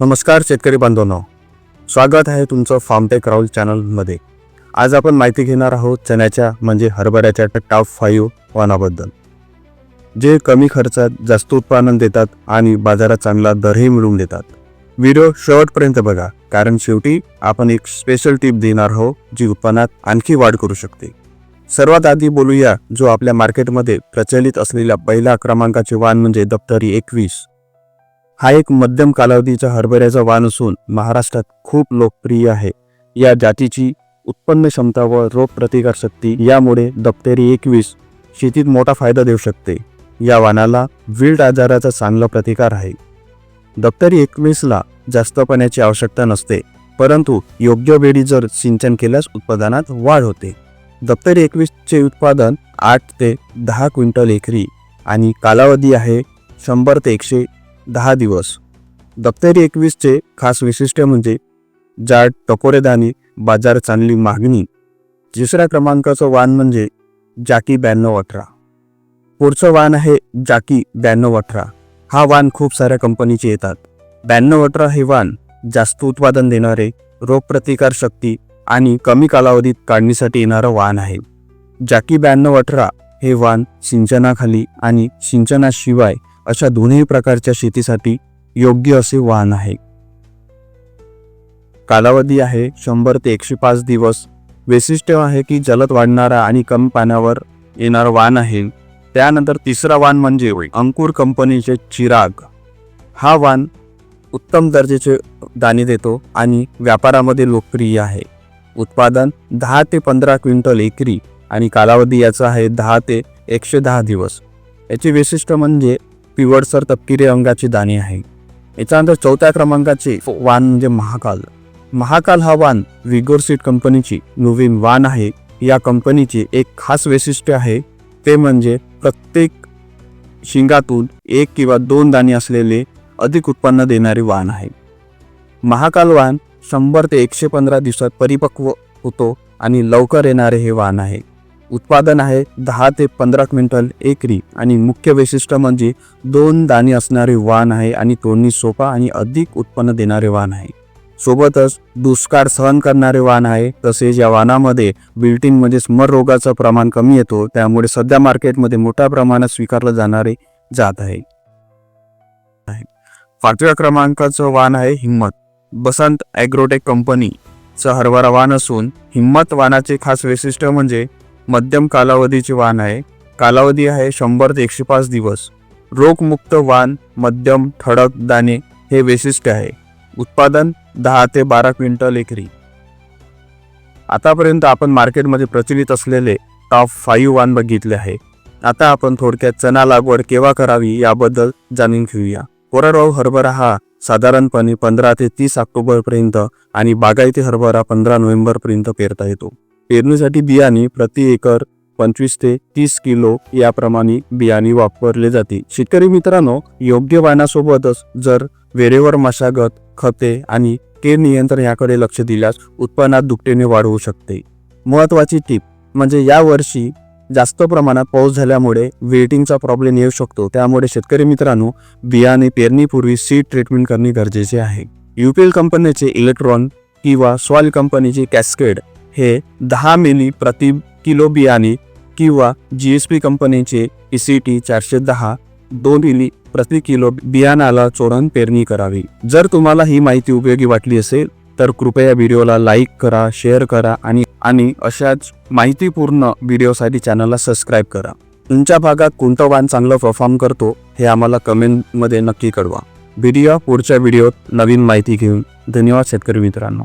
नमस्कार शेतकरी बांधवांनो. स्वागत आहे तुमचं फार्मटेक राहुल चॅनलमध्ये. आज आपण माहिती घेणार आहोत चण्याच्या म्हणजे हरभऱ्याच्या टॉप फाईव्ह वाणाबद्दल जे कमी खर्चात जास्त उत्पादन देतात आणि बाजारात चांगला दरही मिळवून देतात. व्हिडिओ शेवटपर्यंत बघा कारण शेवटी आपण एक स्पेशल टिप देणार आहोत जी उत्पन्नात आणखी वाढ करू शकते. सर्वात आधी बोलूया जो आपल्या मार्केटमध्ये प्रचलित असलेल्या पहिल्या क्रमांकाचे वाण म्हणजे दप्तरी एकवीस. हा एक मध्यम कालावधीचा हरभऱ्याचा वाण असून महाराष्ट्रात खूप लोकप्रिय आहे. या जातीची उत्पन्न क्षमता व रोग प्रतिकार शक्ती यामुळे दप्तरी एकवीस शेतीत मोठा फायदा देऊ शकते. या वाणाला विल्ड आजाराचा चांगला प्रतिकार आहे. दप्तरी एकवीसला जास्त पाण्याची आवश्यकता नसते परंतु योग्य वेळी जर सिंचन केल्यास उत्पादनात वाढ होते. दप्तरी एकवीसचे उत्पादन आठ ते दहा क्विंटल एकरी आणि कालावधी आहे शंभर ते एकशे दहा दिवस. दप्तरी एकवीसचे खास वैशिष्ट्य म्हणजे जाड टकोरेदानी बाजार चांगली मागणी. तिसऱ्या क्रमांकाचं वाण म्हणजे जाकी ब्याण्णव अठरा. पुढचं वाण आहे जाकी ब्याण्णव अठरा. हा वाण खूप साऱ्या कंपनीचे येतात. ब्याण्णव अठरा हे वाण जास्त उत्पादन देणारे रोगप्रतिकार शक्ती आणि कमी कालावधीत काढणीसाठी येणारं वाण आहे. जाकी ब्याण्णव अठरा हे वाण सिंचनाखाली आणि सिंचनाशिवाय अशा दोन्ही प्रकारच्या शेतीसाठी योग्य असे वाहन आहे. कालावधी आहे शंभर ते एकशे पाच दिवस. वैशिष्ट्य आहे की जलद वाढणारा आणि कमी पाण्यावर येणारं वाण आहे. त्यानंतर तिसरा वाण म्हणजे अंकुर कंपनीचे चिराग. हा वाण उत्तम दर्जाचे दाणे देतो आणि व्यापारामध्ये लोकप्रिय आहे. उत्पादन दहा ते पंधरा क्विंटल एकरी आणि कालावधी याचा आहे दहा ते एकशे दहा दिवस. याचे वैशिष्ट्य म्हणजे पिवळसर तपकिरी रंगाची दाणे आहे. याच्यानंतर चौथ्या क्रमांकाचे वाण म्हणजे महाकाल. महाकाल हा वाण विगोर सीट कंपनीची नवीन वाण आहे. या कंपनीचे एक खास वैशिष्ट्य आहे ते म्हणजे प्रत्येक शिंगातून एक किंवा दोन दाणे असलेले अधिक उत्पन्न देणारे वाण आहे. महाकाल वाण शंभर ते एकशे पंधरा दिवसात परिपक्व होतो आणि लवकर येणारे हे वाण आहे. उत्पादन आहे दहा ते पंधरा क्विंटल एकरी. आणि मुख्य वैशिष्ट्य म्हणजे दोन दाणे असणारे वाण आहे आणि तोडणी सोपा आणि अधिक उत्पन्न देणारे वाण आहे. सोबतच दुष्काळ सहन करणारे वाण आहे. तसेच या वाहनामध्ये बिल्टिंग म्हणजे स्मर रोगाचं प्रमाण कमी येतो. त्यामुळे सध्या मार्केटमध्ये मोठ्या प्रमाणात स्वीकारलं जाणारे जात आहे. पाचव्या क्रमांकाचं वाण आहे हिंमत. बसंत ॲग्रोटेक कंपनीचं हरभरा वाण असून हिंमत वाहनाचे खास वैशिष्ट्य म्हणजे मध्यम कालावधीचे वाण आहे. कालावधी आहे शंभर ते एकशे पाच दिवस. रोगमुक्त वाण मध्यम ठळक दाणे हे वैशिष्ट्य आहे. उत्पादन दहा ते बारा क्विंटल एकरी. आतापर्यंत आपण मार्केटमध्ये प्रचलित असलेले टॉप फाईव्ह वाण बघितले आहे. आता आपण थोडक्यात चना लागवड केव्हा करावी याबद्दल जाणून घेऊया. कोरडवाहू हरभरा हा साधारणपणे पंधरा ते तीस ऑक्टोबरपर्यंत आणि बागायती हरभरा पंधरा नोव्हेंबरपर्यंत पेरता येतो. पेरणीसाठी बियाणे प्रति एकर पंचवीस ते तीस किलो याप्रमाणे बियाणे वापरले जाते. शेतकरी मित्रांनो योग्य वाणासोबतच जर वेळेवर मशागत खते आणि कीड नियंत्रण याकडे लक्ष दिल्यास उत्पन्नात दुपटीने वाढ होऊ शकते. महत्वाची टीप म्हणजे या वर्षी जास्त प्रमाणात पाऊस झाल्यामुळे वेटिंगचा प्रॉब्लेम येऊ शकतो. त्यामुळे शेतकरी मित्रांनो बियाणे पेरणीपूर्वी सीड ट्रीटमेंट करणे गरजेचे आहे. युपीएल कंपनीचे इलेक्ट्रॉन किंवा सॉइल कंपनीचे कॅस्केड हे दहा मिली प्रति किलो बियाणे किंवा जी एस पी कंपनीचे ई सी टी चारशे दहा दोन मिली प्रति किलो बियाणाला चोरण पेरणी करावी. जर तुम्हाला ही माहिती उपयोगी वाटली असेल तर कृपया व्हिडिओला लाईक करा शेअर करा आणि आणि अशाच माहितीपूर्ण व्हिडिओसाठी चॅनलला सबस्क्राईब करा. तुमच्या भागात कोणतं वाण चांगलं परफॉर्म करतो हे आम्हाला कमेंटमध्ये नक्की कळवा. व्हिडिओ पुढच्या व्हिडिओत नवीन माहिती घेऊन धन्यवाद शेतकरी मित्रांनो.